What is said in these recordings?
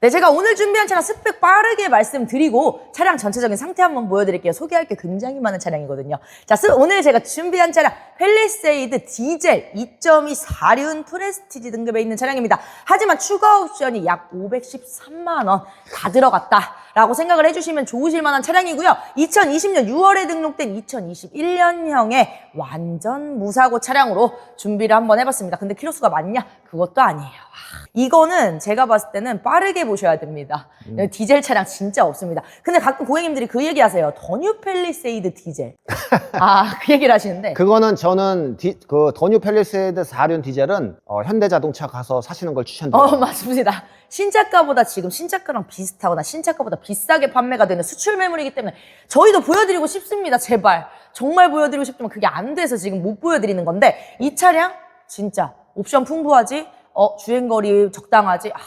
네, 제가 오늘 준비한 차량 스펙 빠르게 말씀드리고 차량 전체적인 상태 한번 보여드릴게요. 소개할 게 굉장히 많은 차량이거든요. 자, 스- 오늘 제가 준비한 차량 펠리세이드 디젤 2.2 4륜 프레스티지 등급에 있는 차량입니다. 하지만 추가 옵션이 약 513만 원 다 들어갔다라고 생각을 해주시면 좋으실 만한 차량이고요. 2020년 6월에 등록된 2021년형의 완전 무사고 차량으로 준비를 한번 해봤습니다. 근데 키로수가 많냐? 그것도 아니에요. 이거는 제가 봤을 때는 빠르게 보셔야 됩니다. 디젤 차량 진짜 없습니다. 근데 가끔 고객님들이 그 얘기 하세요. 더뉴 펠리세이드 디젤. 아, 그 얘기를 하시는데. 그거는 저는 디- 그 더뉴 펠리세이드 4륜 디젤은 어, 현대자동차 가서 사시는 걸 추천드려요. 어, 맞습니다. 신차가보다 지금 신차가랑 비슷하거나 신차가보다 비싸게 판매가 되는 수출 매물이기 때문에 저희도 보여드리고 싶습니다. 제발. 정말 보여드리고 싶지만 그게 안 돼서 지금 못 보여드리는 건데 이 차량 진짜 옵션 풍부하지? 어, 주행거리 적당하지? 아,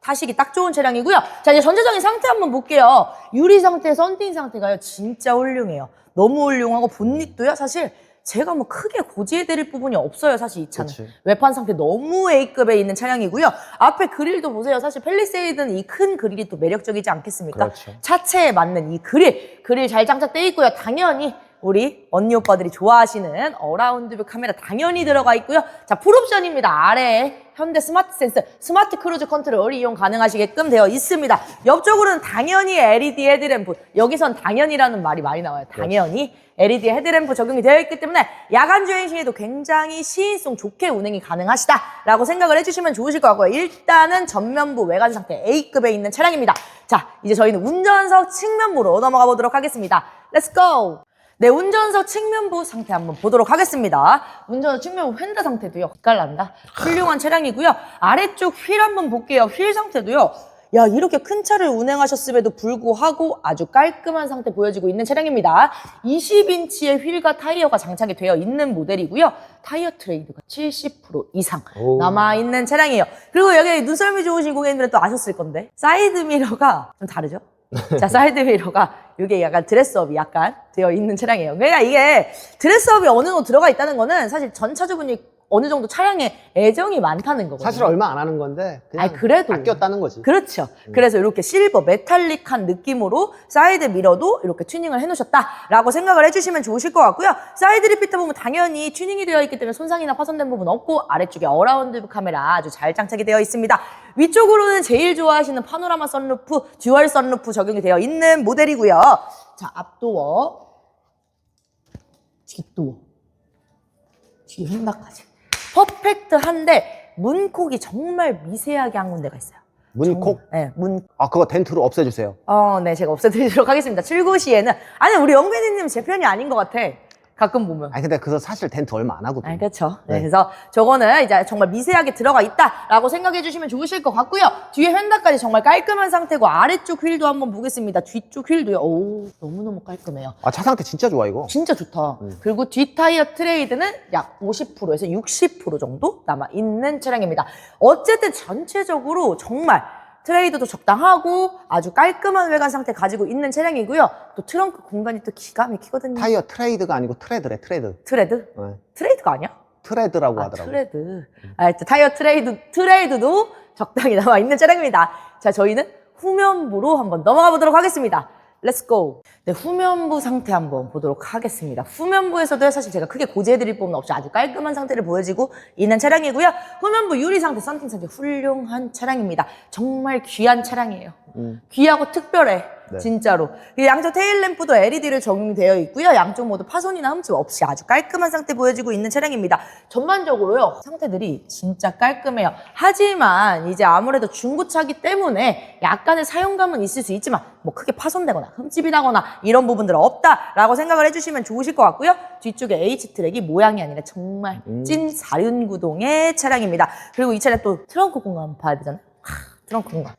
타시기 딱 좋은 차량이고요. 자, 이제 전체적인 상태 한번 볼게요. 유리 상태, 썬팅 상태가요. 진짜 훌륭해요. 너무 훌륭하고 본닛도요. 사실 제가 뭐 크게 고지해드릴 부분이 없어요. 사실 이 차는. 그치. 외판 상태 너무 A급에 있는 차량이고요. 앞에 그릴도 보세요. 사실 펠리세이드는 이 큰 그릴이 또 매력적이지 않겠습니까? 그렇죠. 차체에 맞는 이 그릴, 그릴 잘 장착돼 있고요. 당연히 우리 언니 오빠들이 좋아하시는 어라운드 카메라 당연히 들어가 있고요. 자, 풀옵션입니다. 아래에 현대 스마트 센스, 스마트 크루즈 컨트롤 이용 가능하시게끔 되어 있습니다. 옆쪽으로는 당연히 LED 헤드램프. 여기선 당연히라는 말이 많이 나와요. 당연히 LED 헤드램프 적용이 되어 있기 때문에 야간 주행 시에도 굉장히 시인성 좋게 운행이 가능하시다라고 생각을 해주시면 좋으실 것 같고요. 일단은 전면부 외관 상태 A급에 있는 차량입니다. 자, 이제 저희는 운전석 측면부로 넘어가 보도록 하겠습니다. Let's go! 네, 운전석 측면부 상태 한번 보도록 하겠습니다. 운전석 측면부 휀다 상태도요. 깔난다. 훌륭한 차량이고요. 아래쪽 휠 한번 볼게요. 휠 상태도요. 야, 이렇게 큰 차를 운행하셨음에도 불구하고 아주 깔끔한 상태 보여지고 있는 차량입니다. 20인치의 휠과 타이어가 장착이 되어 있는 모델이고요. 타이어 트레이드가 70% 이상 오. 남아있는 차량이에요. 그리고 여기 눈썰미 좋으신 고객님들은 또 아셨을 건데 사이드 미러가 좀 다르죠? 자, 사이드 미러가 이게 약간 드레스업이 약간 되어 있는 차량이에요. 그러니까 이게 드레스업이 어느 정도 들어가 있다는 거는 사실 전 차주분이 어느 정도 차량에 애정이 많다는 거거든요. 사실 얼마 안 하는 건데 그냥 아니, 그래도. 아꼈다는 거지. 그렇죠. 그래서 이렇게 실버 메탈릭한 느낌으로 사이드 미러도 이렇게 튜닝을 해놓으셨다라고 생각을 해주시면 좋으실 것 같고요. 사이드 리피터 보면 당연히 튜닝이 되어 있기 때문에 손상이나 파손된 부분 없고 아래쪽에 어라운드 카메라 아주 잘 장착이 되어 있습니다. 위쪽으로는 제일 좋아하시는 파노라마 선루프, 듀얼 선루프 적용이 되어 있는 모델이고요. 자, 앞도어, 뒷도어, 뒤에 횡단까지. 퍼펙트한데 문콕이 정말 미세하게 한 군데가 있어요. 문콕? 네, 문. 아 그거 덴트로 없애주세요. 어, 네, 제가 없애드리도록 하겠습니다. 출고 시에는 아니 우리 영배님 제 편이 아닌 것 같아. 가끔 보면. 아니 근데 그거 사실 덴트 얼마 안 하거든. 아, 그렇죠. 네, 네. 그래서 저거는 이제 정말 미세하게 들어가 있다라고 생각해 주시면 좋으실 것 같고요. 뒤에 휀다까지 정말 깔끔한 상태고 아래쪽 휠도 한번 보겠습니다. 뒤쪽 휠도요. 오, 너무너무 깔끔해요. 아 차 상태 진짜 좋아 이거. 진짜 좋다. 그리고 뒷 타이어 트레이드는 약 50%에서 60% 정도 남아 있는 차량입니다. 어쨌든 전체적으로 정말 트레이드도 적당하고 아주 깔끔한 외관 상태 가지고 있는 차량이고요. 또 트렁크 공간이 또 기가 막히거든요. 타이어 트레이드가 아니고 트레드래 트레드. 트레드? 네. 트레이드가 아니야? 트레드라고 아, 하더라고. 트레드. 아, 타이어 트레이드, 트레이드도 적당히 남아 있는 차량입니다. 자, 저희는 후면부로 한번 넘어가 보도록 하겠습니다. 렛츠 고! 네, 후면부 상태 한번 보도록 하겠습니다. 후면부에서도 사실 제가 크게 고지해드릴 부분 없이 아주 깔끔한 상태를 보여지고 있는 차량이고요. 후면부 유리 상태, 썬팅 상태 훌륭한 차량입니다. 정말 귀한 차량이에요. 귀하고 특별해. 네. 진짜로. 이 양쪽 테일램프도 LED를 적용되어 있고요. 양쪽 모두 파손이나 흠집 없이 아주 깔끔한 상태 보여지고 있는 차량입니다. 전반적으로요. 상태들이 진짜 깔끔해요. 하지만 이제 아무래도 중고차기 때문에 약간의 사용감은 있을 수 있지만 뭐 크게 파손되거나 흠집이 나거나 이런 부분들은 없다라고 생각을 해주시면 좋으실 것 같고요. 뒤쪽에 H트랙이 모양이 아니라 정말 찐 사륜 구동의 차량입니다. 그리고 이 차량 또 트렁크 공간 봐야 되잖아요. 하, 트렁크 공간.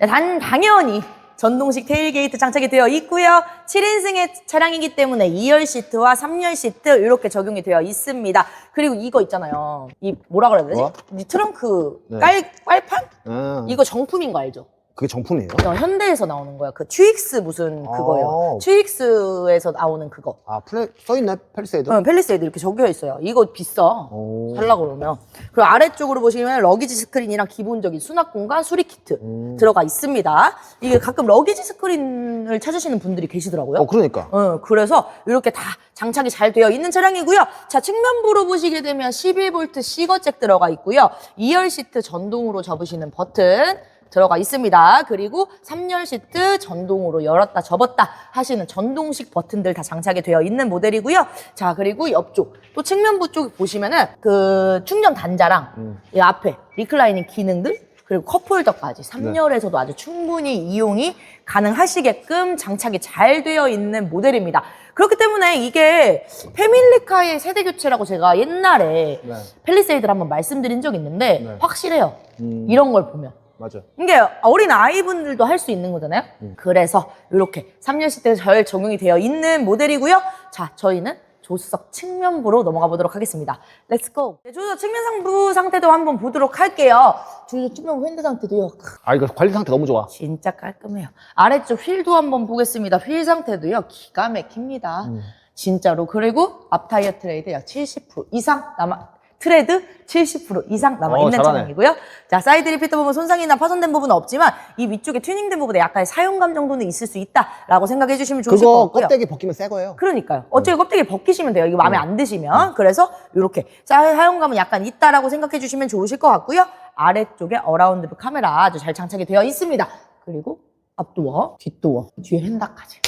네, 단, 당연히 전동식 테일게이트 장착이 되어 있고요. 7인승의 차량이기 때문에 2열 시트와 3열 시트 이렇게 적용이 되어 있습니다. 그리고 이거 있잖아요. 이 뭐라 그래야 되지? 뭐? 이 트렁크 네. 깔, 깔판? 음. 이거 정품인 거 알죠? 그게 정품이에요? 어, 현대에서 나오는 거야. 그 튜익스 무슨 그거예요. 아. 튜익스에서 나오는 그거. 아, 플레, 써있네, 펠리세이드? 어, 펠리세이드 이렇게 적혀 있어요. 이거 비싸. 오. 살라고 그러면. 그리고 아래쪽으로 보시면 러기지 스크린이랑 기본적인 수납 공간 수리 키트 음. 들어가 있습니다. 이게 가끔 러기지 스크린을 찾으시는 분들이 계시더라고요. 어, 그러니까. 어, 그래서 이렇게 다 장착이 잘 되어 있는 차량이고요. 자, 측면부로 보시게 되면 11V C거잭 들어가 있고요. 2열 시트 전동으로 접으시는 버튼 들어가 있습니다. 그리고 3열 시트 전동으로 열었다 접었다 하시는 전동식 버튼들 다 장착이 되어 있는 모델이고요. 자, 그리고 옆쪽 또 측면부 쪽 보시면은 그 충전 단자랑 음. 이 앞에 리클라이닝 기능들 그리고 컵홀더까지 3열에서도 아주 충분히 이용이 가능하시게끔 장착이 잘 되어 있는 모델입니다. 그렇기 때문에 이게 패밀리카의 세대 교체라고 제가 옛날에 네. 펠리세이드를 한번 말씀드린 적이 있는데 네. 확실해요. 음. 이런 걸 보면. 맞아. 이게 어린 아이분들도 할 수 있는 거잖아요. 음. 그래서 이렇게 3년 시대에 잘 적용이 되어 있는 모델이고요. 자, 저희는 조수석 측면부로 넘어가 보도록 하겠습니다. 렛츠고! 네, 조수석 측면 상부 상태도 한번 보도록 할게요. 조수석 측면부 핸드 상태도요. 크, 아, 이거 관리 상태 너무 좋아. 진짜 깔끔해요. 아래쪽 휠도 한번 보겠습니다. 휠 상태도요. 기가 막힙니다. 음. 진짜로. 그리고 앞 타이어 트레이드 약 70% 이상 남아 트레드 70% 이상 남아 있는 어. 차량이고요. 자, 사이드 리피터 부분 손상이나 파손된 부분은 없지만 이 위쪽에 튜닝된 부분에 약간의 사용감 정도는 있을 수 있다라고 생각해 주시면 좋으실 것 같고요. 껍데기 벗기면 새 거예요. 그러니까요. 어차피 껍데기 벗기시면 돼요. 이거 마음에 음. 안 드시면. 그래서 이렇게 사용감은 약간 있다라고 생각해 주시면 좋으실 것 같고요. 아래쪽에 어라운드 뷰 카메라 아주 잘 장착이 되어 있습니다. 그리고 앞도어, 뒷도어, 뒤에 핸다까지.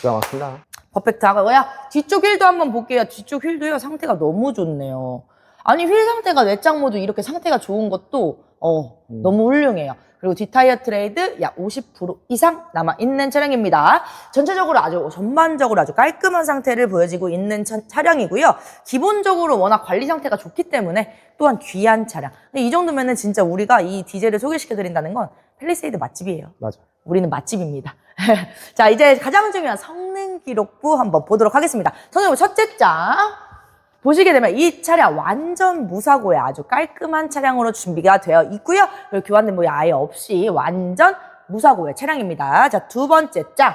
기가 막힌다. 퍼펙트 하고요. 뒤쪽 휠도 한번 볼게요. 뒤쪽 휠도요. 상태가 너무 좋네요. 아니 휠 상태가 내장 모드 이렇게 상태가 좋은 것도 어 음. 너무 훌륭해요. 그리고 뒷타이어 트레이드 약 50% 이상 남아 있는 차량입니다. 전체적으로 아주 전반적으로 아주 깔끔한 상태를 보여지고 있는 차, 차량이고요. 기본적으로 워낙 관리 상태가 좋기 때문에 또한 귀한 차량. 근데 이 정도면은 진짜 우리가 이 디젤을 소개시켜 드린다는 건 펠리세이드 맛집이에요. 맞아. 우리는 맛집입니다. 자, 이제 가장 중요한 성능 기록부 한번 보도록 하겠습니다. 기록 첫째 장. 보시게 되면 이 차량 완전 무사고에 아주 깔끔한 차량으로 준비가 되어 있고요. 그리고 교환된 부위 아예 없이 완전 무사고의 차량입니다. 자, 두 번째 장.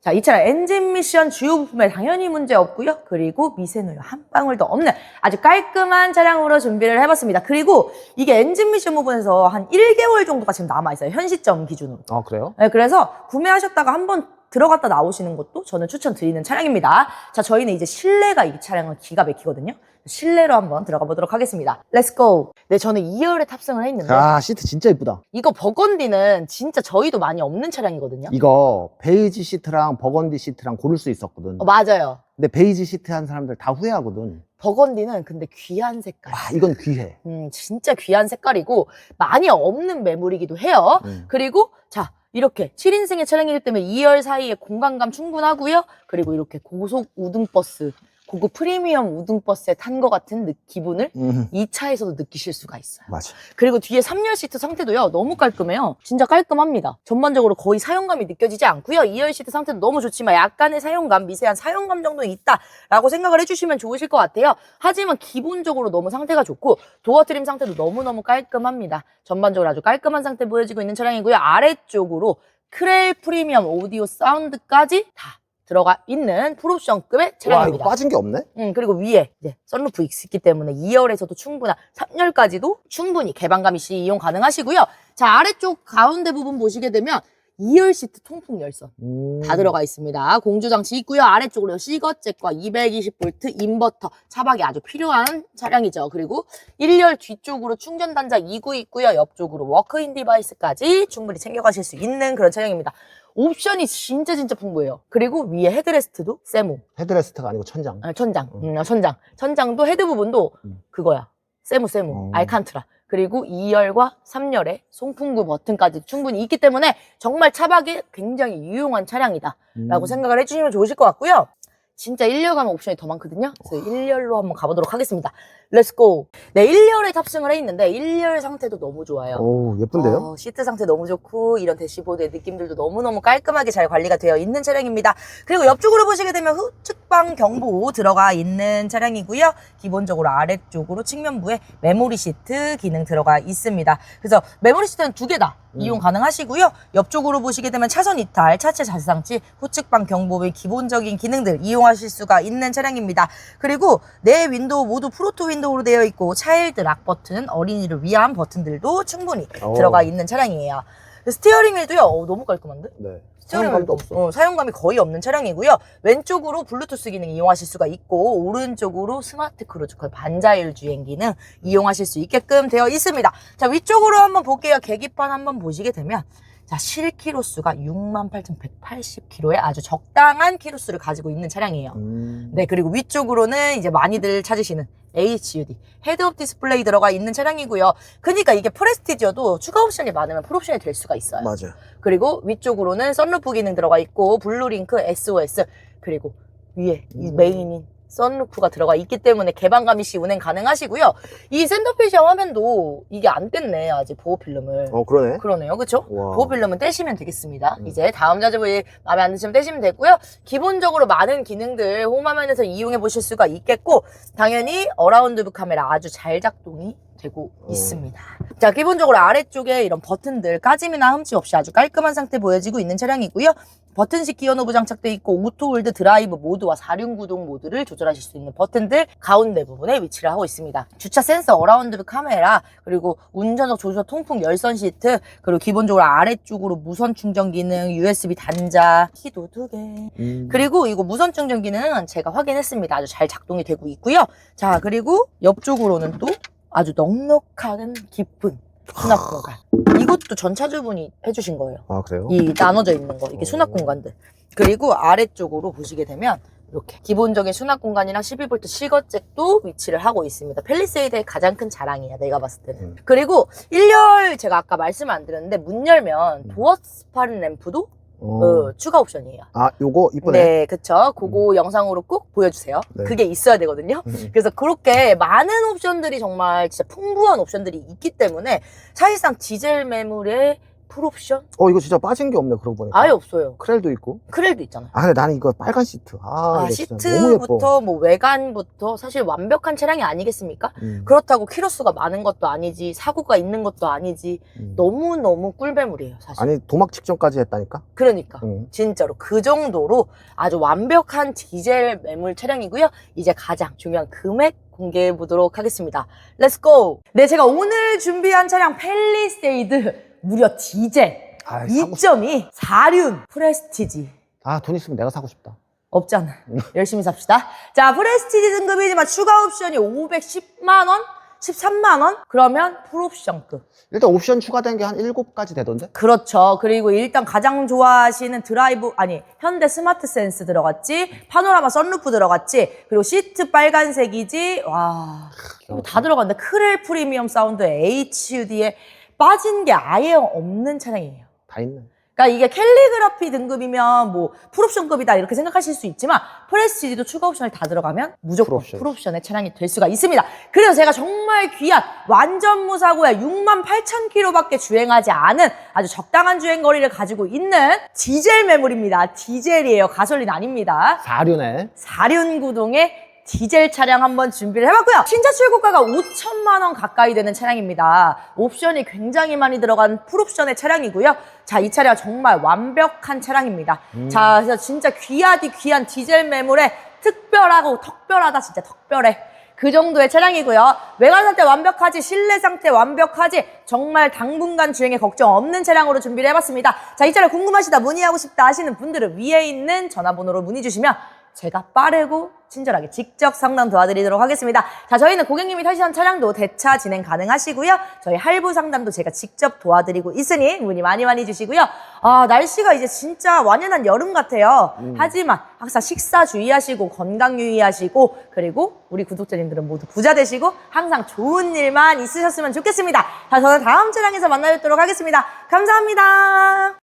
자, 이 차량 엔진 미션 주요 부품에 당연히 문제 없고요. 그리고 미세누유 한 방울도 없는 아주 깔끔한 차량으로 준비를 해봤습니다. 그리고 이게 엔진 미션 부분에서 한 1개월 정도가 지금 남아있어요. 현 시점 기준으로. 아, 그래요? 네, 그래서 구매하셨다가 한번 들어갔다 나오시는 것도 저는 추천드리는 차량입니다. 자, 저희는 이제 실내가 이 차량은 기가 막히거든요. 실내로 한번 들어가 보도록 하겠습니다. 렛츠고! 네, 저는 2열에 탑승을 했는데 아, 시트 진짜 이쁘다. 이거 버건디는 진짜 저희도 많이 없는 차량이거든요. 이거 베이지 시트랑 버건디 시트랑 고를 수 있었거든. 어, 맞아요. 근데 베이지 시트 한 사람들 다 후회하거든. 버건디는 근데 귀한 색깔. 아, 이건 귀해. 음, 진짜 귀한 색깔이고 많이 없는 매물이기도 해요. 음. 그리고 자 이렇게 7인승의 차량이기 때문에 2열 사이에 공간감 충분하고요. 그리고 이렇게 고속 우등버스, 고급 프리미엄 우등버스에 탄 것 같은 느- 기분을 음, 이 차에서도 느끼실 수가 있어요. 맞아. 그리고 뒤에 3열 시트 상태도요. 너무 깔끔해요. 진짜 깔끔합니다. 전반적으로 거의 사용감이 느껴지지 않고요. 2열 시트 상태도 너무 좋지만 약간의 사용감, 미세한 사용감 정도는 있다라고 생각을 해주시면 좋으실 것 같아요. 하지만 기본적으로 너무 상태가 좋고 도어 트림 상태도 너무너무 깔끔합니다. 전반적으로 아주 깔끔한 상태 보여지고 있는 차량이고요. 아래쪽으로 크렐 프리미엄 오디오 사운드까지 다 들어가 있는 풀옵션급의 와, 이거 차량입니다. 빠진 게 없네? 음, 그리고 위에 이제 썬루프 있기 때문에 2열에서도 충분한 3열까지도 충분히 개방감 있이 이용 가능하시고요. 자, 아래쪽 가운데 부분 보시게 되면 2열 시트 통풍 열선 음. 다 들어가 있습니다. 공조 장치 있고요. 아래쪽으로 시거잭과 220V 인버터 차박이 아주 필요한 차량이죠. 그리고 1열 뒤쪽으로 충전 단자 2구 있고요. 옆쪽으로 워크인 디바이스까지 충분히 챙겨가실 수 있는 그런 차량입니다. 옵션이 진짜 진짜 풍부해요. 그리고 위에 헤드레스트도 세모. 헤드레스트가 아니고 천장. 아, 천장. 음, 천장. 천장도 헤드 부분도 음. 그거야. 세무 세무. 어. 알칸트라. 그리고 2열과 3열에 송풍구 버튼까지 충분히 있기 때문에 정말 차박에 굉장히 유용한 차량이다. 라고 음. 생각을 해주시면 좋으실 것 같고요. 진짜 1열 가면 옵션이 더 많거든요. 그래서 1열로 한번 가보도록 하겠습니다. 렛츠고! 네, 1열에 탑승을 해 있는데 1열 상태도 너무 좋아요. 오, 예쁜데요? 어, 시트 상태 너무 좋고 이런 대시보드의 느낌들도 너무너무 깔끔하게 잘 관리가 되어 있는 차량입니다. 그리고 옆쪽으로 보시게 되면 후측방 경보 들어가 있는 차량이고요. 기본적으로 아래쪽으로 측면부에 메모리 시트 기능 들어가 있습니다. 그래서 메모리 시트는 두 개다 음. 이용 가능하시고요. 옆쪽으로 보시게 되면 차선 이탈, 차체 자상치, 후측방 경보의 기본적인 기능들 이용 하실 수가 있는 차량입니다. 그리고 내 윈도우 모두 프로토 윈도우로 되어 있고 차일드 락 버튼, 어린이를 위한 버튼들도 충분히 오. 들어가 있는 차량이에요. 스티어링 휠도요, 어, 너무 깔끔한데? 네. 사용감도 없어. 어, 사용감이 거의 없는 차량이고요. 왼쪽으로 블루투스 기능 이용하실 수가 있고, 오른쪽으로 스마트 크루즈 컬 반자율 주행 기능 이용하실 수 있게끔 되어 있습니다. 자, 위쪽으로 한번 볼게요. 계기판 한번 보시게 되면, 자, 실키로 수가 68,180km의 아주 적당한 키로수를 가지고 있는 차량이에요. 음. 네, 그리고 위쪽으로는 이제 많이들 찾으시는 HUD, 헤드업 디스플레이 들어가 있는 차량이고요. 그러니까 이게 프레스티지여도 추가 옵션이 많으면 풀옵션이 될 수가 있어요. 맞아요. 그리고 위쪽으로는 썬루프 기능 들어가 있고 블루링크 SOS 그리고 위에 이 음. 메인인 썬루프가 들어가 있기 때문에 개방감이 시 운행 가능하시고요. 이 센터페시아 화면도 이게 안 뗐네 아직 보호 필름을. 어, 그러네. 그러네요, 그렇죠? 와. 보호 필름은 떼시면 되겠습니다. 음. 이제 다음 자주부에 마음에 안 드시면 떼시면 되고요. 기본적으로 많은 기능들 홈화면에서 이용해 보실 수가 있겠고 당연히 어라운드 뷰 카메라 아주 잘 작동이 되고 음. 있습니다. 자, 기본적으로 아래쪽에 이런 버튼들 까짐이나 흠집 없이 아주 깔끔한 상태 보여지고 있는 차량이고요. 버튼식 기어 노브 장착돼 있고 오토 홀드 드라이브 모드와 사륜구동 모드를 조절하실 수 있는 버튼들 가운데 부분에 위치를 하고 있습니다. 주차 센서, 어라운드 뷰 카메라, 그리고 운전석 조수석 통풍 열선 시트, 그리고 기본적으로 아래쪽으로 무선 충전 기능, USB 단자, 키도 두 개. 음. 그리고 이거 무선 충전 기능은 제가 확인했습니다. 아주 잘 작동이 되고 있고요. 자, 그리고 옆쪽으로는 또 아주 넉넉한 깊은 수납 공간. 이것도 전차주분이 해주신 거예요. 아, 그래요? 이 나눠져 있는 거, 이게 수납 어. 공간들. 그리고 아래쪽으로 보시게 되면 이렇게 기본적인 수납 공간이랑 12V 실거잭도 위치를 하고 있습니다. 펠리세이드의 가장 큰 자랑이야, 내가 봤을 때는. 음. 그리고 1열 제가 아까 말씀을 안 드렸는데 문 열면 음. 도어 스파른 램프도 어. 어, 추가 옵션이에요. 아, 요거 이쁘네. 네, 그쵸. 그거 영상으로 꼭 보여주세요. 네. 그게 있어야 되거든요. 음. 그래서 그렇게 많은 옵션들이 정말 진짜 풍부한 옵션들이 있기 때문에 사실상 디젤 매물의 풀옵션 어, 이거 진짜 빠진 게 없네, 그러고 보니까. 아예 없어요. 크렐도 있고. 크렐도 있잖아요. 아, 근데 나는 이거 빨간 시트. 아, 아, 이거 진짜 너무 예뻐. 시트부터 뭐 외관부터 사실 완벽한 차량이 아니겠습니까? 음. 그렇다고 키로수가 많은 것도 아니지 사고가 있는 것도 아니지 음. 너무너무 꿀배물이에요 사실 아니, 도막 직전까지 했다니까? 그러니까 음. 진짜로 그 정도로 아주 완벽한 디젤 매물 차량이고요. 이제 가장 중요한 금액 공개해 보도록 하겠습니다. 렛츠고! 네, 제가 오늘 준비한 차량 펠리세이드 무려 디젤 아, 사고 싶... 2.2 4륜 프레스티지 아, 돈 있으면 내가 사고 싶다. 없잖아. 열심히 삽시다. 자, 프레스티지 등급이지만 추가 옵션이 510만 원? 13만 원? 그러면 풀옵션급. 일단 옵션 추가된 게한 7가지 되던데? 그렇죠. 그리고 일단 가장 좋아하시는 드라이브, 아니, 현대 스마트 센스 들어갔지, 파노라마 썬루프 들어갔지, 그리고 시트 빨간색이지, 와, 이거 다 들어갔는데, 크렐 프리미엄 사운드 HUD에 빠진 게 아예 없는 차량이에요. 다 있네. 그러니까 이게 캘리그라피 등급이면 뭐 풀옵션급이다 이렇게 생각하실 수 있지만 프레스티지도 추가 옵션을 다 들어가면 무조건 풀옵션. 풀옵션의 차량이 될 수가 있습니다. 그래서 제가 정말 귀한 완전 무사고야 6만 8천 킬로밖에 주행하지 않은 아주 적당한 주행 거리를 가지고 있는 디젤 매물입니다. 디젤이에요. 가솔린 아닙니다. 4륜에. 사륜 구동의 디젤 차량 한번 준비를 해봤고요. 신차 출고가가 5천만 원 가까이 되는 차량입니다. 옵션이 굉장히 많이 들어간 풀옵션의 차량이고요. 자, 이 차량 정말 완벽한 차량입니다. 음. 자, 그래서 진짜 귀하디 귀한 디젤 매물에 특별하고 특별하다 진짜 특별해. 그 정도의 차량이고요. 외관 상태 완벽하지, 실내 상태 완벽하지, 정말 당분간 주행에 걱정 없는 차량으로 준비를 해봤습니다. 자, 이 차량 궁금하시다, 문의하고 싶다 하시는 분들은 위에 있는 전화번호로 문의 주시면 제가 빠르고 친절하게 직접 상담 도와드리도록 하겠습니다. 자, 저희는 고객님이 타시던 차량도 대차 진행 가능하시고요. 저희 할부 상담도 제가 직접 도와드리고 있으니 문의 많이 많이 주시고요. 아, 날씨가 이제 진짜 완연한 여름 같아요. 하지만 항상 식사 주의하시고 건강 유의하시고 그리고 우리 구독자님들은 모두 부자 되시고 항상 좋은 일만 있으셨으면 좋겠습니다. 자, 저는 다음 차량에서 만나 뵙도록 하겠습니다. 감사합니다.